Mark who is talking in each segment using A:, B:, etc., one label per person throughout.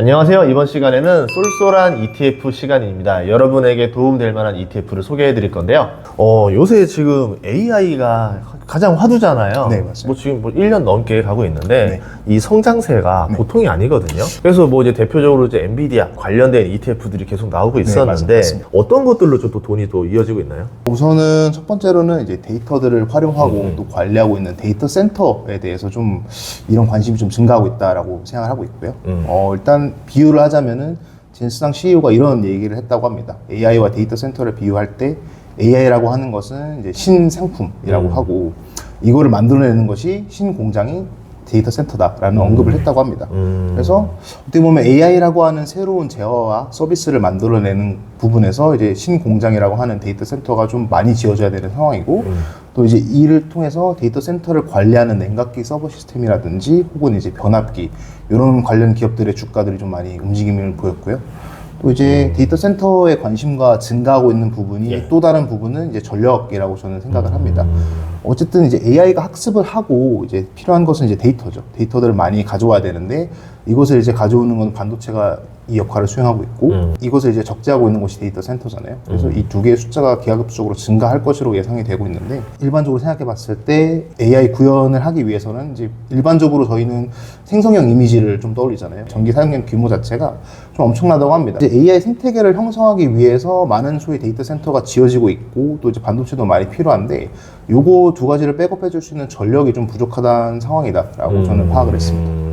A: 안녕하세요. 이번 시간에는 쏠쏠한 ETF 시간입니다. 여러분에게 도움될 만한 ETF를 소개해 드릴 건데요. 어, 요새 지금 AI가 가장 화두잖아요.
B: 네, 맞아요.
A: 뭐 지금 뭐 1년 넘게 가고 있는데
B: 네.
A: 이 성장세가 보통이 아니거든요. 그래서 뭐 이제 대표적으로 이제 엔비디아 관련된 ETF들이 계속 나오고 있었는데
B: 네, 맞습니다.
A: 어떤 것들로 좀 또 돈이 또 이어지고 있나요?
B: 우선은 첫 번째로는 이제 데이터들을 활용하고
A: 음.
B: 또 관리하고 있는 데이터 센터에 대해서 좀 이런 관심이 좀 증가하고 있다라고 생각을 하고 있고요.
A: 음.
B: 어, 일단 비유를 하자면은 진스당 CEO가 이런 얘기를 했다고 합니다. AI와 데이터 센터를 비유할 때 AI라고 하는 것은 이제 신상품이라고
A: 음.
B: 하고 이거를 만들어내는 것이 신공장이 데이터 센터다라는 언급을 했다고 합니다.
A: 음.
B: 그래서 어떻게 보면 AI라고 하는 새로운 제어와 서비스를 만들어내는 부분에서 이제 신공장이라고 하는 데이터 센터가 좀 많이 지어져야 되는 상황이고
A: 음.
B: 또 이제 이를 통해서 데이터 센터를 관리하는 냉각기 서버 시스템이라든지 혹은 이제 변압기 이런 관련 기업들의 주가들이 좀 많이 움직임을 보였고요. 또 이제 데이터 센터에 관심과 증가하고 있는 부분이
A: 음. 예.
B: 또 다른 부분은 이제 전력이라고 저는 생각을 합니다.
A: 음.
B: 어쨌든 이제 AI가 학습을 하고 이제 필요한 것은 이제 데이터죠. 데이터들을 많이 가져와야 되는데 이것을 이제 가져오는 건 반도체가 이 역할을 수행하고 있고
A: 음.
B: 이것을 이제 적재하고 있는 것이 데이터 센터잖아요. 그래서
A: 음.
B: 이두 개의 숫자가 기하급수적으로 증가할 것으로 예상이 되고 있는데 일반적으로 생각해 봤을 때 AI 구현을 하기 위해서는 이제 일반적으로 저희는 생성형 이미지를 좀 떠올리잖아요. 전기 사용량 규모 자체가 좀 엄청나다고 합니다. 이제 AI 생태계를 형성하기 위해서 많은 수의 데이터 센터가 지어지고 있고 또 이제 반도체도 많이 필요한데 요거 두 가지를 백업해 줄 수 있는 전력이 좀 부족하다는 상황이다라고 저는 파악을 했습니다.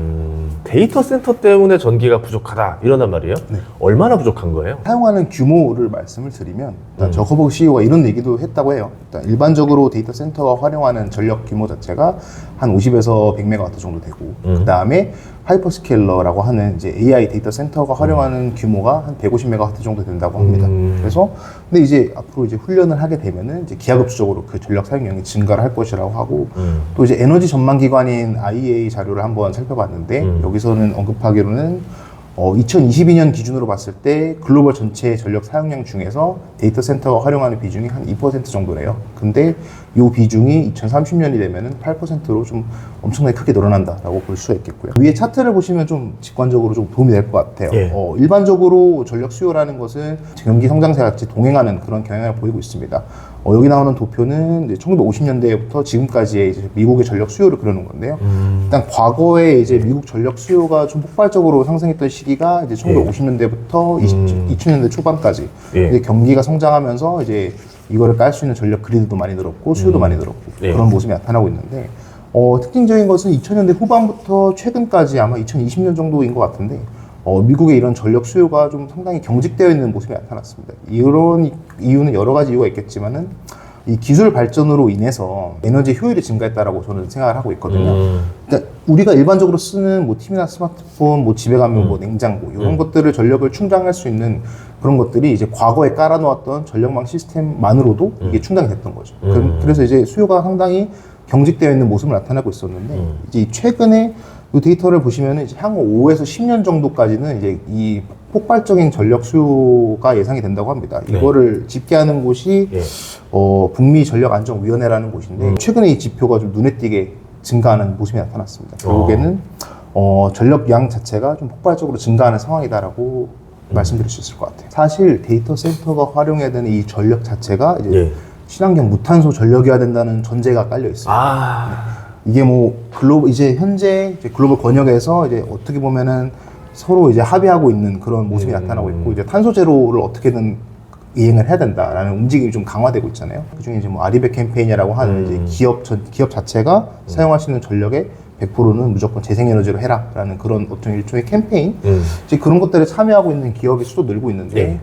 A: 음. 데이터 센터 때문에 전기가 부족하다 이런단 말이에요.
B: 네.
A: 얼마나 부족한 거예요?
B: 사용하는 규모를 말씀을 드리면 일단
A: 음.
B: 저커버그 CEO가 이런 얘기도 했다고 해요. 일단 일반적으로 데이터 센터가 활용하는 전력 규모 자체가 한 50에서 100메가와트 정도 되고
A: 음.
B: 그 다음에 하이퍼스케일러라고 하는 이제 AI 데이터 센터가 활용하는 규모가 한 150메가와트 정도 된다고 합니다.
A: 음.
B: 그래서 근데 이제 앞으로 이제 훈련을 하게 되면은 이제 기하급수적으로 그 전력 사용량이 증가를 할 것이라고 하고
A: 음.
B: 또 이제 에너지 전망 기관인 IEA 자료를 한번 살펴봤는데
A: 음.
B: 여기서는 언급하기로는 어, 2022년 기준으로 봤을 때 글로벌 전체 전력 사용량 중에서 데이터 센터가 활용하는 비중이 한 2% 정도래요. 근데 이 비중이 2030년이 되면은 8%로 좀 엄청나게 크게 늘어난다라고 볼 수가 있겠고요. 위에 차트를 보시면 좀 직관적으로 좀 도움이 될 것 같아요.
A: 예.
B: 어, 일반적으로 전력 수요라는 것은 경기 성장세와 같이 동행하는 그런 경향을 보이고 있습니다. 어, 여기 나오는 도표는 이제 1950년대부터 지금까지의 이제 미국의 전력 수요를 그려놓은 건데요.
A: 음.
B: 일단 과거에 이제 미국 전력 수요가 좀 폭발적으로 상승했던 시기가 이제 1950년대부터
A: 음.
B: 2000년대 초반까지
A: 예.
B: 이제 경기가 성장하면서 이제 이거를 깔 수 있는 전력 그리드도 많이 늘었고 수요도
A: 음.
B: 많이 늘었고
A: 예.
B: 그런 모습이 나타나고 있는데 어, 특징적인 것은 2000년대 후반부터 최근까지 아마 2020년 정도인 것 같은데 어, 미국의 이런 전력 수요가 좀 상당히 경직되어 있는 모습이 나타났습니다. 이런 이유는 여러 가지 이유가 있겠지만은 이 기술 발전으로 인해서 에너지 효율이 증가했다라고 저는 생각을 하고 있거든요.
A: 음.
B: 그러니까 우리가 일반적으로 쓰는 뭐 TV나 스마트폰, 뭐 집에 가면 뭐 냉장고 이런
A: 음.
B: 것들을 전력을 충당할 수 있는 그런 것들이 이제 과거에 깔아놓았던 전력망 시스템만으로도 이게 충당이 됐던 거죠.
A: 음.
B: 그, 래서 이제 수요가 상당히 경직되어 있는 모습을 나타내고 있었는데
A: 음.
B: 이제 최근에 이 데이터를 보시면은 이제 향후 5에서 10년 정도까지는 이제 이 폭발적인 전력 수요가 예상이 된다고 합니다.
A: 네.
B: 이거를 집계하는 곳이
A: 예.
B: 어, 북미 전력 안정 위원회라는 곳인데
A: 음.
B: 최근에 이 지표가 좀 눈에 띄게 증가하는 모습이 나타났습니다.
A: 어.
B: 결국에는 어, 전력 양 자체가 좀 폭발적으로 증가하는 상황이다라고
A: 음.
B: 말씀드릴 수 있을 것 같아요. 사실 데이터 센터가 활용해야 되는 이 전력 자체가 이제
A: 예.
B: 친환경 무탄소 전력이어야 된다는 전제가 깔려 있습니다.
A: 아.
B: 이게 뭐 글로벌 이제 현재 이제 글로벌 권역에서 이제 어떻게 보면은 서로 이제 합의하고 있는 그런 모습이
A: 음.
B: 나타나고 있고 이제 탄소 제로를 어떻게든 이행을 해야 된다라는 움직임이 좀 강화되고 있잖아요. 그중에 이제 뭐 아리백 캠페인이라고 하는
A: 음.
B: 이제 기업 전, 기업 자체가 사용할 수 있는 전력의 100%는 무조건 재생에너지로 해라라는 그런 어떤 일종의 캠페인
A: 음.
B: 이제 그런 것들에 참여하고 있는 기업이 수도 늘고 있는데
A: 예.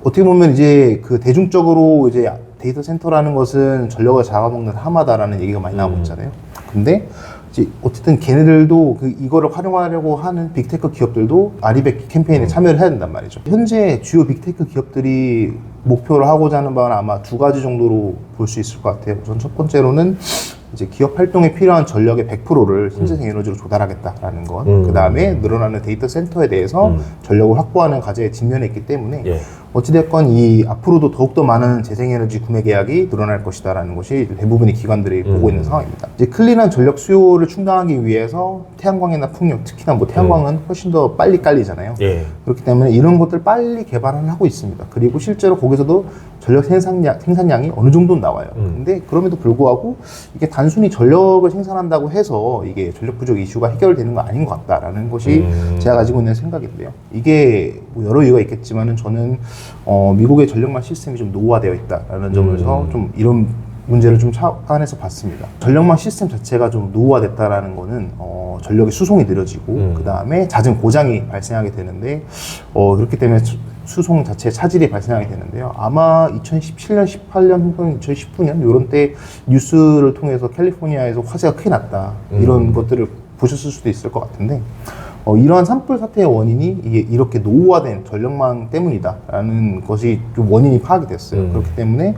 B: 어떻게 보면 이제 그 대중적으로 이제 데이터 센터라는 것은 전력을 잡아먹는 하마다라는 얘기가 많이 나오고
A: 음.
B: 있잖아요. 근데 이제 어쨌든 걔네들도 그 이거를 활용하려고 하는 빅테크 기업들도 아리백 캠페인에
A: 음.
B: 참여를 해야 된단 말이죠. 현재 주요 빅테크 기업들이 목표로 하고자 하는 바는 아마 두 가지 정도로 볼 수 있을 것 같아요. 우선 첫 번째로는 이제 기업 활동에 필요한 전력의 100%를 신재생 에너지로 조달하겠다라는 것.
A: 음.
B: 그 다음에 늘어나는 데이터 센터에 대해서
A: 음.
B: 전력을 확보하는 과제에 직면해 있기 때문에
A: 예.
B: 어찌됐건 이 앞으로도 더욱더 많은 재생에너지 구매 계약이 늘어날 것이다라는 것이 대부분의 기관들이 보고 있는 상황입니다. 이제 클린한 전력 수요를 충당하기 위해서 태양광이나 풍력, 특히나 뭐 태양광은 훨씬 더 빨리 깔리잖아요.
A: 예.
B: 그렇기 때문에 이런 것들 빨리 개발을 하고 있습니다. 그리고 실제로 거기서도 전력 생산량, 생산량이 어느 정도는 나와요.
A: 음.
B: 근데 그럼에도 불구하고 이게 단순히 전력을 생산한다고 해서 이게 전력 부족 이슈가 해결되는 거 아닌 것 같다라는 것이
A: 음.
B: 제가 가지고 있는 생각인데요. 이게 뭐 여러 이유가 있겠지만은 저는 어, 미국의 전력망 시스템이 좀 노후화되어 있다라는 점에서
A: 음.
B: 좀 이런 문제를 좀 착안해서 봤습니다. 전력망 시스템 자체가 좀 노후화됐다라는 거는 어, 전력의 수송이 느려지고
A: 음.
B: 그 다음에 잦은 고장이 발생하게 되는데 어, 그렇기 때문에 수- 수송 자체에 차질이 발생하게 되는데요. 아마 2017년, 18년 혹은 2019년 이런 때 뉴스를 통해서 캘리포니아에서 화재가 크게 났다 이런
A: 음.
B: 것들을 보셨을 수도 있을 것 같은데 어, 이러한 산불 사태의 원인이 이게 이렇게 노후화된 전력망 때문이다라는 것이 좀 원인이 파악이 됐어요.
A: 음.
B: 그렇기 때문에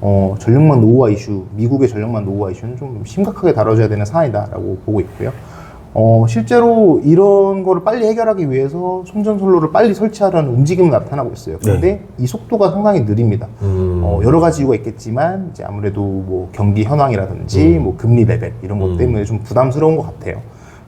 B: 어, 전력망 노후화 이슈, 미국의 전력망 노후화 이슈는 좀 심각하게 다뤄져야 되는 사안이다라고 보고 있고요. 어, 실제로 이런 거를 빨리 해결하기 위해서 송전선로를 빨리 설치하라는 움직임이 나타나고 있어요. 근데 이 속도가 상당히 느립니다.
A: 음.
B: 어, 여러 가지 이유가 있겠지만 이제 아무래도 뭐 경기 현황이라든지 뭐 금리 레벨 이런 것
A: 음.
B: 때문에 좀 부담스러운 것 같아요.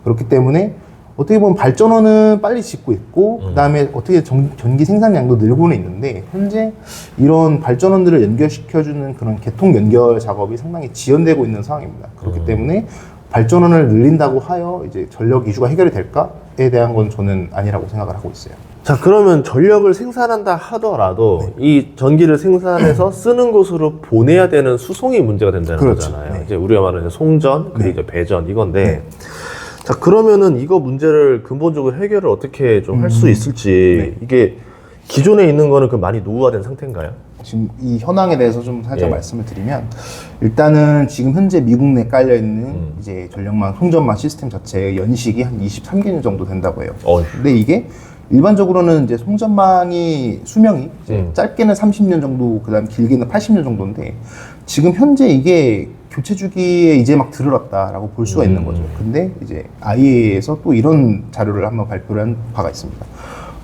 B: 그렇기 때문에 어떻게 보면 발전원은 빨리 짓고 있고
A: 음.
B: 그다음에 어떻게 전, 전기 생산량도 늘고는 있는데 현재 이런 발전원들을 연결시켜주는 그런 개통 연결 작업이 상당히 지연되고 있는 상황입니다. 그렇기
A: 음.
B: 때문에 발전원을 늘린다고 하여 이제 전력 이슈가 해결이 될까에 대한 건 저는 아니라고 생각을 하고 있어요.
A: 자 그러면 전력을 생산한다 하더라도
B: 네.
A: 이 전기를 생산해서 쓰는 곳으로 보내야 되는 수송이 문제가 된다는
B: 그렇죠.
A: 거잖아요.
B: 네.
A: 이제 우리가 말하는 송전 그리고
B: 네.
A: 이제 배전 이건데
B: 네.
A: 자 그러면은 이거 문제를 근본적으로 해결을 어떻게 좀 할수
B: 음.
A: 있을지
B: 네.
A: 이게 기존에 있는 거는 그 많이 노후화된 상태인가요?
B: 지금 이 현황에 대해서 좀 살짝
A: 예.
B: 말씀을 드리면 일단은 지금 현재 미국 내 깔려 있는
A: 음.
B: 이제 전력망 송전망 시스템 자체의 연식이 한 23개년 정도 된다고 해요.
A: 어.
B: 근데 이게 일반적으로는 이제 송전망이 수명이 이제
A: 음.
B: 짧게는 30년 정도, 그다음 길게는 80년 정도인데 지금 현재 이게 교체 주기에 이제 막 들어갔다라고 볼 수가 있는
A: 음.
B: 거죠. 근데 이제 IEA에서 또 이런 자료를 한번 발표를 한 바가 있습니다.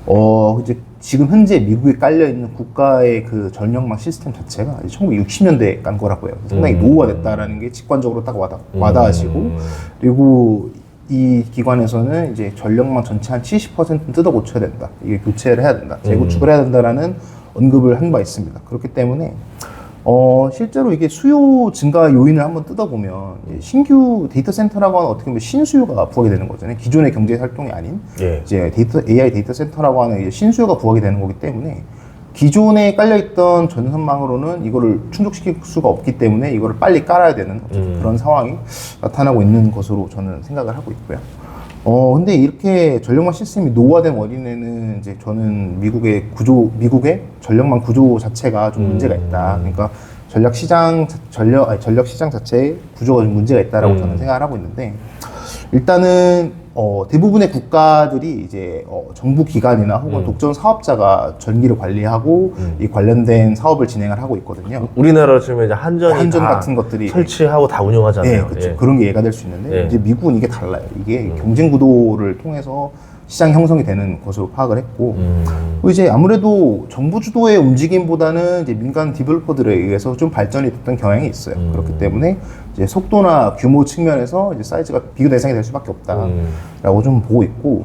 B: 어, 이제 지금 현재 미국에 깔려 있는 국가의 그 전력망 시스템 자체가 1960년대에 깐 거라고 해요. 상당히
A: 음.
B: 노후화됐다라는 게 직관적으로 딱 와닿, 와닿으시고
A: 음.
B: 그리고 이 기관에서는 이제 전력망 전체 한 70%는 뜯어 고쳐야 된다. 이게 교체를 해야 된다. 재구축을 해야 된다라는 언급을 한 바 있습니다. 그렇기 때문에 어, 실제로 이게 수요 증가 요인을 한번 뜯어보면 신규 데이터 센터라고 하는 어떻게 보면 신수요가 부각이 되는 거잖아요. 기존의 경제 활동이 아닌
A: 예.
B: 이제 데이터 AI 데이터 센터라고 하는 신수요가 부각이 되는 거기 때문에 기존에 깔려있던 전선망으로는 이거를 충족시킬 수가 없기 때문에 이거를 빨리 깔아야 되는
A: 음.
B: 그런 상황이 나타나고 있는 것으로 저는 생각을 하고 있고요. 어 근데 이렇게 전력망 시스템이 노후화된 원인에는 이제 저는 미국의 구조 미국의 전력망 구조 자체가 좀
A: 음.
B: 문제가 있다. 그러니까 전력 시장 자- 전력 아니, 전력 시장 자체에 구조가 좀 문제가 있다라고
A: 음.
B: 저는 생각을 하고 있는데 일단은 어, 대부분의 국가들이 이제 어, 정부 기관이나 혹은
A: 음.
B: 독점 사업자가 전기를 관리하고
A: 음.
B: 이 관련된 사업을 진행을 하고 있거든요.
A: 우리나라 지금 이제 한전이
B: 한전
A: 다
B: 같은 것들이
A: 설치하고 다 운영하잖아요.
B: 네, 그렇죠.
A: 예.
B: 그런 게 예가 될 수 있는데
A: 예.
B: 이제 미국은 이게 달라요. 이게
A: 음.
B: 경쟁 구도를 통해서 시장 형성이 되는 것으로 파악을 했고
A: 음.
B: 또 이제 아무래도 정부 주도의 움직임보다는 이제 민간 디벨로퍼들에 의해서 좀 발전이 됐던 경향이 있어요.
A: 음.
B: 그렇기 때문에 이제 속도나 규모 측면에서 이제 사이즈가 비교 대상이 될 수밖에 없다.
A: 음.
B: 라고 좀 보고 있고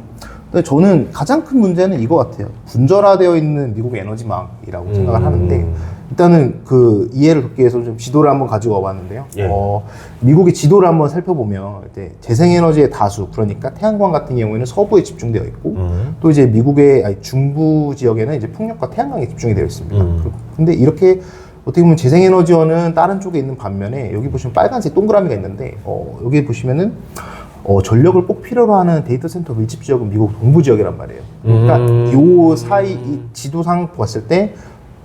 B: 근데 저는 가장 큰 문제는 이거 같아요 분절화되어 있는 미국의 에너지망이라고 생각을
A: 음.
B: 하는데 일단은 그 이해를 돕기 위해서 좀 지도를 한번 가지고 와봤는데요
A: 예.
B: 어, 미국의 지도를 한번 살펴보면 이제 재생에너지의 다수 그러니까 태양광 같은 경우에는 서부에 집중되어 있고
A: 음.
B: 또 이제 미국의 아니, 중부 지역에는 이제 풍력과 태양광이 집중이 되어 있습니다
A: 음.
B: 근데 이렇게 어떻게 보면 재생에너지원은 다른 쪽에 있는 반면에 여기 보시면 빨간색 동그라미가 있는데 어, 여기 보시면은 어, 전력을 꼭 필요로 하는 데이터 센터 밀집 지역은 미국 동부 지역이란 말이에요. 그러니까
A: 음.
B: 요 사이 이 지도상 봤을 때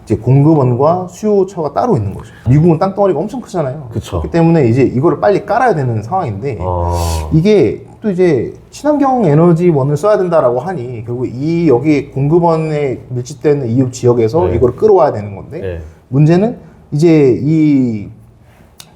B: 이제 공급원과 수요처가 따로 있는 거죠. 미국은 땅덩어리가 엄청 크잖아요.
A: 그쵸.
B: 그렇기 때문에 이제 이거를 빨리 깔아야 되는 상황인데
A: 어.
B: 이게 또 이제 친환경 에너지원을 써야 된다라고 하니 결국 이 여기 공급원에 밀집되는 이 지역에서
A: 네.
B: 이거를 끌어와야 되는 건데
A: 예.
B: 문제는 이제 이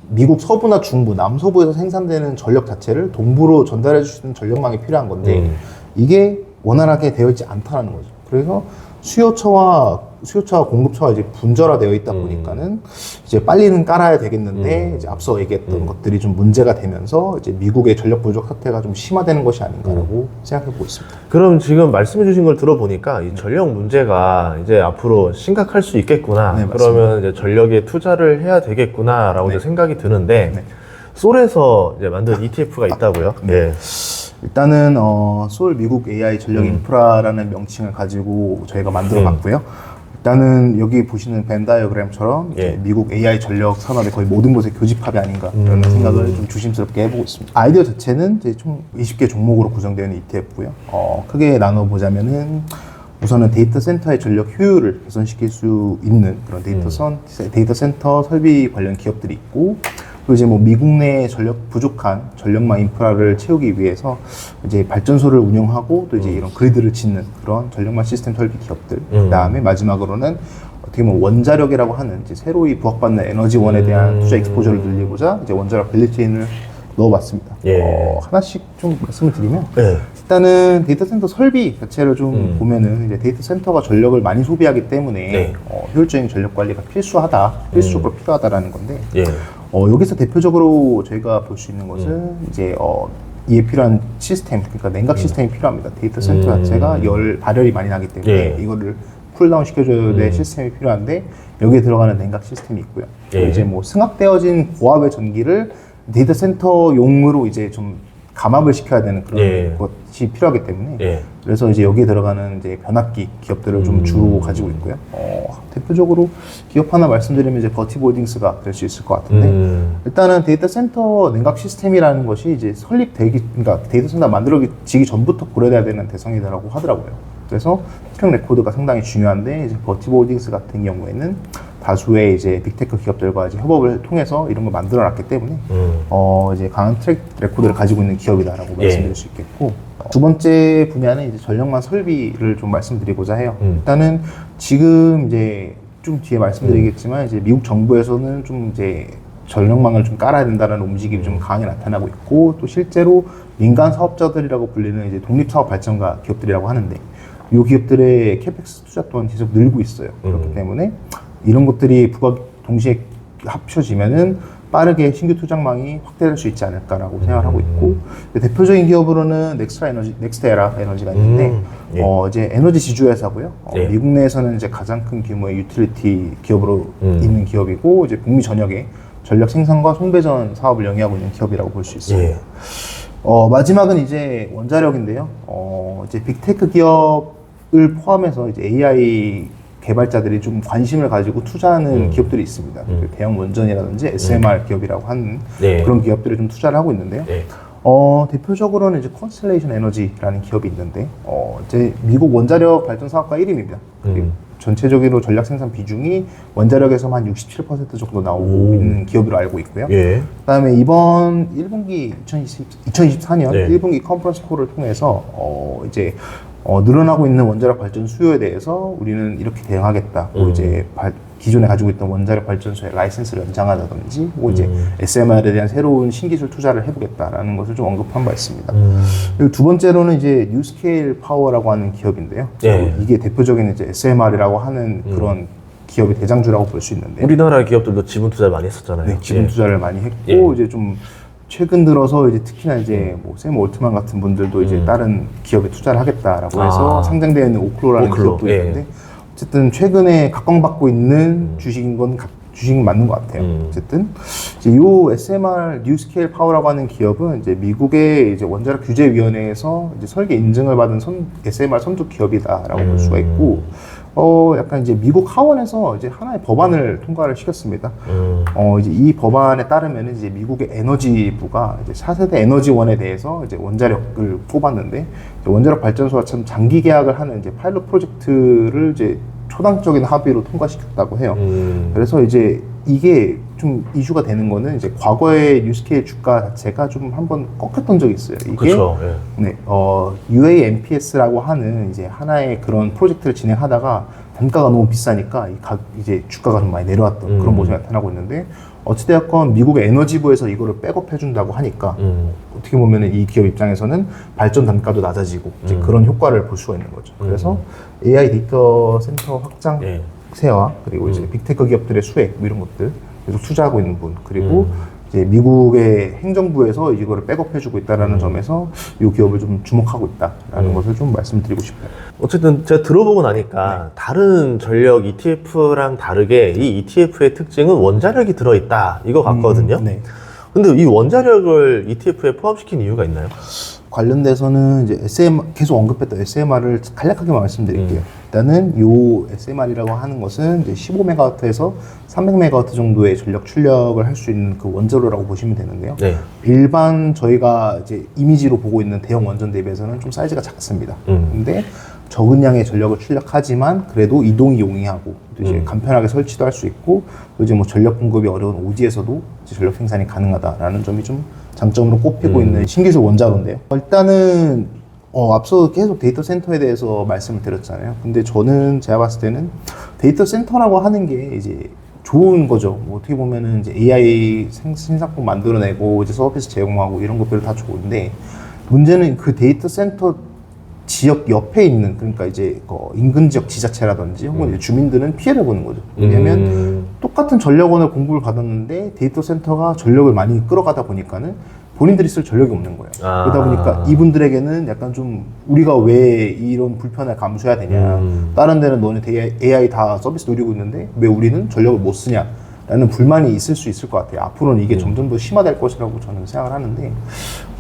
B: 미국 서부나 중부, 남서부에서 생산되는 전력 자체를 동부로 전달해 줄 수 있는 전력망이 필요한 건데
A: 음.
B: 이게 원활하게 되어 있지 않다는 거죠. 그래서 수요처와 수요처와 공급처가 이제 분절화되어 있다
A: 음.
B: 보니까는 이제 빨리는 깔아야 되겠는데
A: 음.
B: 이제 앞서 얘기했던
A: 음.
B: 것들이 좀 문제가 되면서 이제 미국의 전력 부족 사태가 좀 심화되는 것이 아닌가라고
A: 음.
B: 생각해 보고 있습니다.
A: 그럼 지금 말씀해주신 걸 들어보니까 이 전력 문제가 이제 앞으로 심각할 수 있겠구나.
B: 네, 맞습니다.
A: 그러면 이제 전력에 투자를 해야 되겠구나라고
B: 네.
A: 이제 생각이 드는데
B: 네.
A: 솔에서 이제 만든 ETF가 있다고요? 네.
B: 일단은 어, 솔 미국 AI 전력
A: 음.
B: 인프라라는 명칭을 가지고 저희가 만들어 봤고요. 일단은 여기 보시는 벤 다이어그램처럼 이제
A: 예.
B: 미국 AI 전력 산업의 거의 모든 곳에 교집합이 아닌가라는
A: 음.
B: 생각을 좀 조심스럽게 해보고 있습니다. 아이디어 자체는 이제 총 20개 종목으로 구성되어 있는 ETF고요. 어, 크게 나눠 보자면은 우선은 데이터 센터의 전력 효율을 개선시킬 수 있는 그런 데이터, 선, 데이터 센터 설비 관련 기업들이 있고 그리고 이제 뭐 미국 내 전력 부족한 전력망 인프라를 채우기 위해서 이제 발전소를 운영하고 또 이제 이런 그리드를 짓는 그런 전력망 시스템 설비 기업들.
A: 음.
B: 그다음에 마지막으로는 어떻게 보면 원자력이라고 하는 이제 새로이 부각받는 에너지원에 대한
A: 음.
B: 투자 익스포저를 늘리고자 이제 원자력 밸류체인을 넣어봤습니다.
A: 예.
B: 어, 하나씩 좀 말씀을 드리면
A: 네.
B: 일단은 데이터 센터 설비 자체를 좀
A: 음.
B: 보면은 이제 데이터 센터가 전력을 많이 소비하기 때문에
A: 네.
B: 어, 효율적인 전력 관리가 필수하다, 필수적으로 필요하다라는 건데
A: 예.
B: 어, 여기서 대표적으로 저희가 볼 수 있는 것은 이제 어, 이에 필요한 시스템, 그러니까 냉각 시스템이 필요합니다. 데이터 센터
A: 음.
B: 자체가 열 발열이 많이 나기 때문에
A: 예.
B: 이거를 쿨다운 시켜줘야 될
A: 음.
B: 시스템이 필요한데 여기에 들어가는 냉각 시스템이 있고요.
A: 예.
B: 이제 뭐 승합되어진 고압의 전기를 데이터 센터용으로 이제 좀 감압을 시켜야 되는 그런
A: 예.
B: 것이 필요하기 때문에
A: 예.
B: 그래서 이제 여기에 들어가는 이제 변압기 기업들을 좀
A: 음.
B: 주로 가지고 있고요. 어, 대표적으로 기업 하나 말씀드리면 이제 버티볼딩스가 될 수 있을 것 같은데
A: 음.
B: 일단은 데이터 센터 냉각 시스템이라는 것이 이제 설립되기 그러니까 데이터 센터 만들어지기 전부터 고려돼야 되는 대상이라고 하더라고요. 그래서 트랙 레코드가 상당히 중요한데 이제 버티볼딩스 같은 경우에는 다수의 이제 빅테크 기업들과 이제 협업을 통해서 이런 걸 만들어 놨기 때문에
A: 음.
B: 어, 이제 강한 트랙 레코드를 가지고 있는 기업이다라고
A: 예.
B: 말씀드릴 수 있겠고 어, 두 번째 분야는 이제 전력망 설비를 좀 말씀드리고자 해요.
A: 음.
B: 일단은 지금 이제 좀 뒤에 말씀드리겠지만 이제 미국 정부에서는 좀 이제 전력망을 좀 깔아야 된다는 움직임이 좀 강하게 나타나고 있고 또 실제로 민간 사업자들이라고 불리는 이제 독립 사업 발전가 기업들이라고 하는데 이 기업들의 캐펙스 투자 또한 계속 늘고 있어요. 그렇기
A: 음.
B: 때문에 이런 것들이 부각 동시에 합쳐지면은 빠르게 신규 투자망이 확대될 수 있지 않을까라고 생각을 하고 있고 대표적인 기업으로는 넥스트라 에너지, 넥스테라 에너지가 있는데
A: 음, 예.
B: 어, 이제 에너지 지주 회사고요. 어,
A: 예.
B: 미국 내에서는 이제 가장 큰 규모의 유틸리티 기업으로
A: 음.
B: 있는 기업이고 이제 북미 전역에 전력 생산과 송배전 사업을 영위하고 있는 기업이라고 볼 수 있어요.
A: 예.
B: 어, 마지막은 이제 원자력인데요. 어, 이제 빅테크 기업을 포함해서 이제 AI 개발자들이 좀 관심을 가지고 투자하는
A: 음.
B: 기업들이 있습니다.
A: 음.
B: 그 대형 원전이라든지 SMR 기업이라고 하는
A: 네.
B: 그런 기업들이 좀 투자를 하고 있는데요.
A: 예.
B: 어, 대표적으로는 이제 컨스텔레이션 에너지라는 기업이 있는데, 어, 이제 미국 원자력 발전 사업가 1위입니다.
A: 음.
B: 전체적으로 전략 생산 비중이 원자력에서만 한67% 정도 나오고
A: 오.
B: 있는 기업으로 알고 있고요.
A: 예.
B: 그다음에 이번 1분기 2020, 2024년
A: 네.
B: 1분기 컨퍼런스 콜을 통해서 어 이제 어 늘어나고 있는 원자력 발전 수요에 대해서 우리는 이렇게 대응하겠다고
A: 음.
B: 이제 발- 기존에 가지고 있던 원자력 발전소의 라이센스를 연장하다든지 혹은 이제
A: 음.
B: SMR에 대한 새로운 신기술 투자를 해보겠다라는 것을 좀 언급한 바 있습니다.
A: 음.
B: 그리고 두 번째로는 이제 뉴스케일 파워라고 하는 기업인데요.
A: 예.
B: 어, 이게 대표적인 이제 SMR이라고 하는
A: 음.
B: 그런 기업의 대장주라고 볼 수 있는데
A: 우리나라 기업들도 지분 투자를 많이 했었잖아요.
B: 네, 지분
A: 예.
B: 투자를 많이 했고
A: 예.
B: 이제 좀 최근 들어서 이제 특히나 이제 뭐샘 올트만 같은 분들도 이제
A: 음.
B: 다른 기업에 투자를 하겠다라고
A: 아.
B: 해서 상장되어 있는 오클로라는
A: 오클로,
B: 기업도
A: 예.
B: 있는데 어쨌든 최근에 각광받고 있는 주식인 건 가- 주식은 맞는 것 같아요.
A: 음.
B: 어쨌든 이제 요 SMR 뉴스케일 파워라고 하는 기업은 이제 미국의 이제 원자력 규제 위원회에서 이제 설계 인증을 받은 선, SMR 선두 기업이다라고 볼 수가 있고 어 약간 이제 미국 하원에서 이제 하나의 법안을 통과를 시켰습니다.
A: 음.
B: 어, 이제 이 법안에 따르면 이제 미국의 에너지부가 이제 차세대 에너지원에 대해서 이제 원자력을 뽑았는데 이제 원자력 발전소와 참 장기 계약을 하는 이제 파일럿 프로젝트를 이제 초당적인 합의로 통과시켰다고 해요.
A: 음.
B: 그래서 이제 이게 좀 이슈가 되는 거는 이제 과거의 뉴스케일 주가 자체가 좀 한번 꺾였던 적이 있어요. 이게
A: 그렇죠. 예.
B: 네, 어, UAMPS라고 하는 이제 하나의 그런 프로젝트를 진행하다가 단가가 너무 비싸니까 이 가, 이제 주가가 좀 많이 내려왔던
A: 음.
B: 그런 모습이 나타나고 있는데 어찌되었건 미국의 에너지부에서 이거를 백업해 준다고 하니까
A: 음.
B: 어떻게 보면 이 기업 입장에서는 발전 단가도 낮아지고 이제
A: 음.
B: 그런 효과를 볼 수가 있는 거죠. 그래서 AI 데이터 센터 확장
A: 예.
B: 세와 그리고 이제
A: 음.
B: 빅테크 기업들의 수혜 뭐 이런 것들 계속 투자하고 있는 분 그리고
A: 음.
B: 미국의 행정부에서 이거를 백업해주고 있다라는
A: 음.
B: 점에서 이 기업을 좀 주목하고 있다라는
A: 음.
B: 것을 좀 말씀드리고 싶어요.
A: 어쨌든 제가 들어보고 나니까
B: 네.
A: 다른 전력 ETF랑 다르게 이 ETF의 특징은 원자력이 들어있다 이거 같거든요.
B: 음, 네.
A: 근데 이 원자력을 ETF에 포함시킨 이유가 있나요?
B: 관련돼서는 이제 SM 계속 언급했던 SMR을 간략하게 말씀드릴게요.
A: 음.
B: 일단은 요 SMR이라고 하는 것은 이제 15메가와트에서 300메가와트 정도의 전력 출력을 할 수 있는 그 원자로라고 보시면 되는데요.
A: 네.
B: 일반 저희가 이제 이미지로 보고 있는 대형 원전 대비해서는 좀 사이즈가 작습니다.
A: 음.
B: 근데 적은 양의 전력을 출력하지만 그래도 이동이 용이하고 또 이제
A: 음.
B: 간편하게 설치도 할 수 있고 또 이제 뭐 전력 공급이 어려운 오지에서도 이제 전력 생산이 가능하다라는 점이 좀 장점으로 꼽히고
A: 음.
B: 있는 신기술 원자로인데요. 일단은 어, 앞서 계속 데이터 센터에 대해서 말씀을 드렸잖아요. 근데 저는 제가 봤을 때는 데이터 센터라고 하는 게 이제 좋은 거죠. 뭐 어떻게 보면은 이제 AI 생- 신상품 만들어내고 이제 서비스 제공하고 이런 것들이 다 좋은데 문제는 그 데이터 센터 지역 옆에 있는 그러니까 이제 그 인근 지역 지자체라든지 혹은 이제 주민들은 피해를 보는 거죠. 왜냐하면
A: 음.
B: 똑같은 전력원을 공부를 받았는데 데이터 센터가 전력을 많이 끌어가다 보니까는 본인들이 쓸 전력이 없는 거예요.
A: 아.
B: 그러다 보니까 이분들에게는 약간 좀 우리가 왜 이런 불편을 감수해야 되냐.
A: 음.
B: 다른 데는 너네 AI 다 서비스 노리고 있는데 왜 우리는 전력을 못 쓰냐. 라는 불만이 있을 수 있을 것 같아요. 앞으로는 이게 점점 더 심화될 것이라고 저는 생각을 하는데,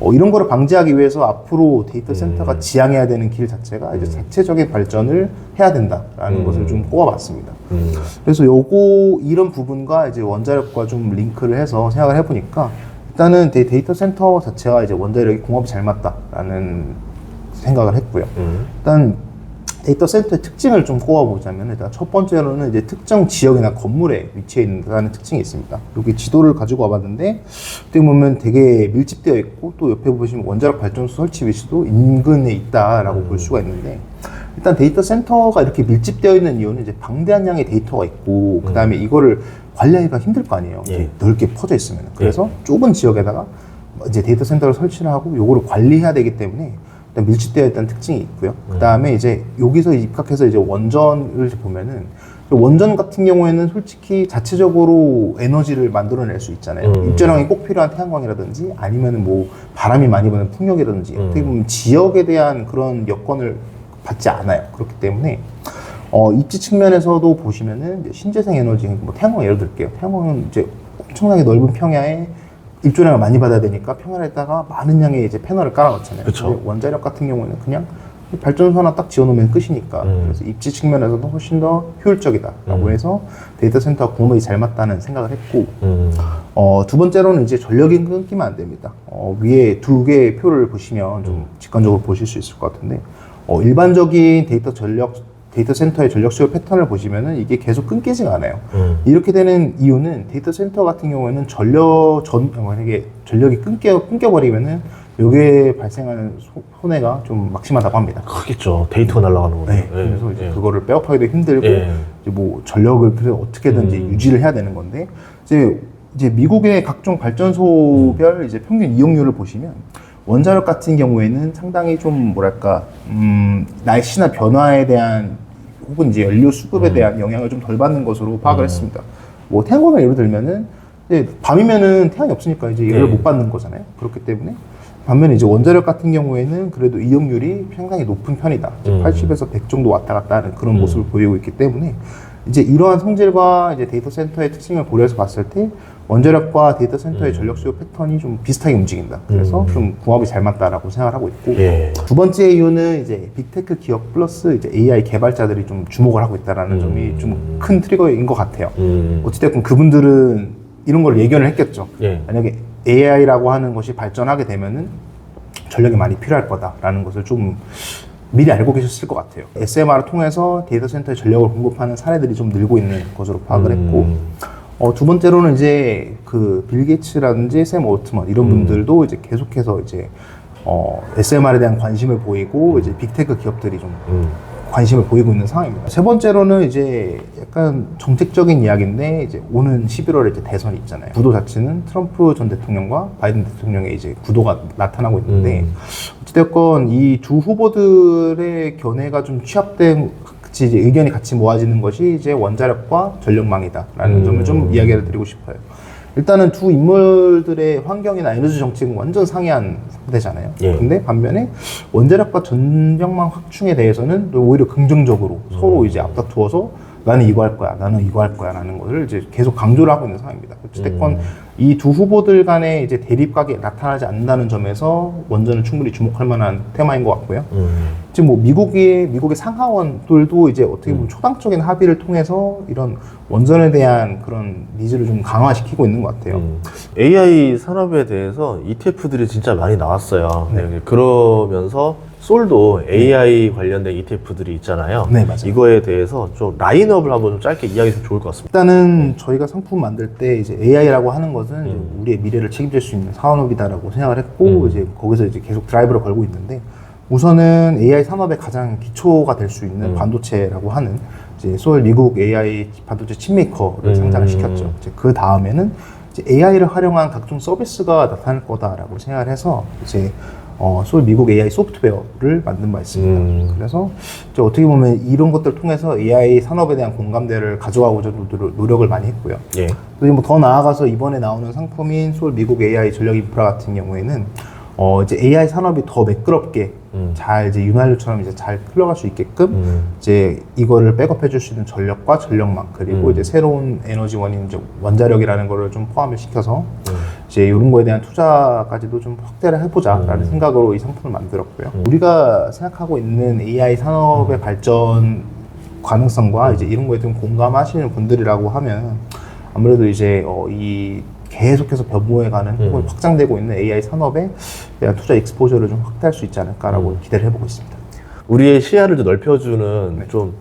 B: 어, 이런 거를 방지하기 위해서 앞으로 데이터 센터가 지향해야 되는 길 자체가 이제 자체적인 발전을 해야 된다라는
A: 음.
B: 것을 좀 꼽아봤습니다.
A: 음.
B: 그래서 요거 이런 부분과 이제 원자력과 좀 링크를 해서 생각을 해보니까 일단은 데- 데이터 센터 자체가 이제 원자력이 공업이 잘 맞다라는 생각을 했고요.
A: 음.
B: 일단 데이터 센터의 특징을 좀 꼽아보자면 일단 첫 번째로는 이제 특정 지역이나 건물에 위치해 있다는 특징이 있습니다. 여기 지도를 가지고 와봤는데 어떻게 보면 되게 밀집되어 있고 또 옆에 보시면 원자력 발전소 설치 위치도 인근에 있다라고 볼 수가 있는데 일단 데이터 센터가 이렇게 밀집되어 있는 이유는 이제 방대한 양의 데이터가 있고 그 다음에 이거를 관리하기가 힘들 거 아니에요.
A: 예.
B: 넓게 퍼져 있으면 그래서 좁은 지역에다가 이제 데이터 센터를 설치를 하고 요거를 관리해야 되기 때문에 일단 밀집되어 있다는 특징이 있고요. 그 다음에 이제 여기서 입각해서 이제 원전을 보면은 원전 같은 경우에는 솔직히 자체적으로 에너지를 만들어낼 수 있잖아요.
A: 음.
B: 입전량이 꼭 필요한 태양광이라든지 아니면은 뭐 바람이 많이 부는 풍력이라든지
A: 음.
B: 어떻게 보면 지역에 대한 그런 여건을 받지 않아요. 그렇기 때문에 어, 입지 측면에서도 보시면은 신재생 에너지, 뭐 태양광 예를 들게요. 태양광은 이제 엄청나게 넓은 평야에 입조량을 많이 받아야 되니까 평야에다가 많은 양의 이제 패널을 깔아놓잖아요.
A: 그쵸.
B: 근데 원자력 같은 경우에는 그냥 발전소 하나 딱 지어놓으면 끝이니까
A: 음.
B: 그래서 입지 측면에서도 훨씬 더 효율적이다라고
A: 음.
B: 해서 데이터 센터가 공업이 잘 맞다는 생각을 했고
A: 음.
B: 어, 두 번째로는 이제 전력이 끊기면 안 됩니다. 어, 위에 두 개의 표를 보시면 좀 직관적으로 보실 수 있을 것 같은데, 어, 일반적인 데이터 전력, 데이터 센터의 전력 수요 패턴을 보시면은 이게 계속 끊기지가 않아요.
A: 음.
B: 이렇게 되는 이유는 데이터 센터 같은 경우에는 전력, 전, 만약에 전력이 끊겨, 끊겨 버리면은 여기에 발생하는 소- 손해가 좀 막심하다고 합니다.
A: 크겠죠. 데이터 날아가는 거네.
B: 네, 그래서 이제
A: 예.
B: 그거를 빼업하기도 힘들고
A: 예.
B: 이제 뭐 전력을 그래서 어떻게든지
A: 음.
B: 유지를 해야 되는 건데 이제 이제 미국의 각종 발전소별 이제 평균 이용률을 보시면 원자력 같은 경우에는 상당히 좀 뭐랄까 음, 날씨나 변화에 대한 혹은 이제 연료 수급에
A: 음.
B: 대한 영향을 좀 덜 받는 것으로 파악을
A: 음.
B: 했습니다. 뭐 태양광을 예를 들면은 이제 밤이면은 태양이 없으니까 이제 열을
A: 네.
B: 못 받는 거잖아요. 그렇기 때문에 반면에 이제 원자력 같은 경우에는 그래도 이용률이 상당히 높은 편이다.
A: 음.
B: 80에서 100 정도 왔다 갔다 하는 그런
A: 음.
B: 모습을 보이고 있기 때문에 이제 이러한 성질과 이제 데이터 센터의 특징을 고려해서 봤을 때 원자력과 데이터 센터의
A: 음.
B: 전력 수요 패턴이 좀 비슷하게 움직인다. 그래서
A: 음.
B: 좀 궁합이 잘 맞다라고 생각을 하고 있고
A: 예.
B: 두 번째 이유는 이제 빅테크 기업 플러스 이제 AI 개발자들이 좀 주목을 하고 있다라는
A: 음.
B: 점이 좀 큰 트리거인 것 같아요.
A: 음.
B: 어찌됐건 그분들은 이런 걸 예견을 했겠죠.
A: 예.
B: 만약에 AI라고 하는 것이 발전하게 되면은 전력이 많이 필요할 거다라는 것을 좀 미리 알고 계셨을 것 같아요. SMR을 통해서 데이터 센터에 전력을 공급하는 사례들이 좀 늘고 있는 것으로 파악을 했고,
A: 음.
B: 어, 두 번째로는 이제 그 빌 게이츠라든지 샘 올트먼 이런
A: 음.
B: 분들도 이제 계속해서 이제 어, SMR에 대한 관심을 보이고 이제 빅테크 기업들이 좀
A: 음.
B: 관심을 보이고 있는 상황입니다. 세 번째로는 이제 약간 약간 정책적인 이야기인데 이제 오는 11월에 이제 대선이 있잖아요. 구도 자체는 트럼프 전 대통령과 바이든 대통령의 이제 구도가 나타나고 있는데
A: 음.
B: 어찌됐건 이 두 후보들의 견해가 좀 취합된 같이 이제 의견이 같이 모아지는 것이 이제 원자력과 전력망이다라는
A: 음.
B: 점을 좀 이야기를 드리고 싶어요. 일단은 두 인물들의 환경이나 에너지 정책은 완전 상이한 상태잖아요.
A: 예.
B: 근데 반면에 원자력과 전력망 확충에 대해서는 오히려 긍정적으로 서로 이제 앞다투어서 나는 이거 할 거야, 나는 이거 할 거야라는 것을 이제 계속 강조를 하고 있는 상황입니다. 어찌됐건 이두 후보들 간의 이제 대립각이 나타나지 않는다는 점에서 원전을 충분히 주목할 만한 테마인 것 같고요.
A: 음.
B: 지금 뭐 미국의 미국의 상하원들도 이제 어떻게 보면 초당적인 합의를 통해서 이런 원전에 대한 그런 니즈를 좀 강화시키고 있는 것 같아요.
A: 음. AI 산업에 대해서 ETF들이 진짜 많이 나왔어요.
B: 네.
A: 네, 그러면서 솔도 AI 관련된 ETF들이 있잖아요.
B: 네, 맞아요.
A: 이거에 대해서 좀 라인업을 한번 좀 짧게 이야기했으면 좋을 것 같습니다.
B: 일단은 저희가 상품 만들 때 이제 AI라고 하는 것은 이제
A: 음.
B: 우리의 미래를 책임질 수 있는 산업이다라고 생각을 했고
A: 음.
B: 이제 거기서 이제 계속 드라이브를 걸고 있는데 우선은 AI 산업의 가장 기초가 될 수 있는
A: 음.
B: 반도체라고 하는 이제 소울 미국 AI 반도체 칩메이커를
A: 음.
B: 상장을 시켰죠. 이제 그 다음에는 이제 AI를 활용한 각종 서비스가 나타날 거다라고 생각을 해서 이제 어, 소울 미국 AI 소프트웨어를 만든 바 있습니다.
A: 음.
B: 그래서 이제 어떻게 보면 이런 것들을 통해서 AI 산업에 대한 공감대를 가져가고자 노- 노력을 많이 했고요.
A: 예.
B: 그리고 뭐 더 나아가서 이번에 나오는 상품인 소울 미국 AI 전력 인프라 같은 경우에는 어 이제 AI 산업이 더 매끄럽게
A: 음.
B: 잘 이제 윤활유처럼 이제 잘 흘러갈 수 있게끔
A: 음.
B: 이제 이거를 백업해 줄 수 있는 전력과 전력망 그리고
A: 음.
B: 이제 새로운 에너지원인 이제 원자력이라는 거를 좀 포함을 시켜서
A: 음.
B: 이제 이런 거에 대한 투자까지도 좀 확대를 해보자라는
A: 음.
B: 생각으로 이 상품을 만들었고요.
A: 음.
B: 우리가 생각하고 있는 AI 산업의 발전 가능성과 이제 이런 거에 좀 공감하시는 분들이라고 하면 아무래도 이제 어, 이 계속해서 변모해가는 혹은
A: 음.
B: 확장되고 있는 AI 산업에 대한 투자 익스포저를 좀 확대할 수 있지 않을까라고
A: 음.
B: 기대를 해보고 있습니다.
A: 우리의 시야를 좀 넓혀주는
B: 네.
A: 좀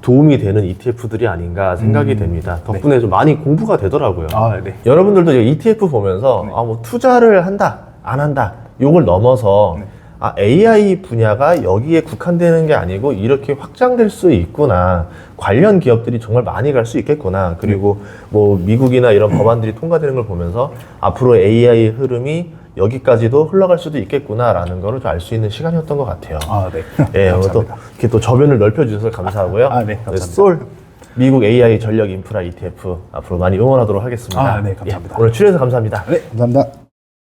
A: 도움이 되는 ETF들이 아닌가 생각이
B: 음.
A: 됩니다. 덕분에 좀 많이 공부가 되더라고요.
B: 아, 네.
A: 여러분들도 ETF 보면서
B: 네.
A: 아 뭐 투자를 한다 안 한다 요걸 넘어서
B: 네.
A: 아 AI 분야가 여기에 국한되는 게 아니고 이렇게 확장될 수 있구나 관련 기업들이 정말 많이 갈 수 있겠구나 그리고 뭐 미국이나 이런 법안들이 통과되는 걸 보면서 앞으로 AI 흐름이 여기까지도 흘러갈 수도 있겠구나라는 거를 좀알수 있는 시간이었던 것 같아요.
B: 아, 네.
A: 예, 오늘 또
B: 감사합니다.
A: 이렇게 또 저변을 넓혀주셔서 감사하고요.
B: 아, 네, 감사합니다.
A: 솔 미국 AI 전력 인프라 ETF 앞으로 많이 응원하도록 하겠습니다.
B: 아, 네, 감사합니다.
A: 예, 오늘 출연해서 감사합니다.
B: 네, 감사합니다.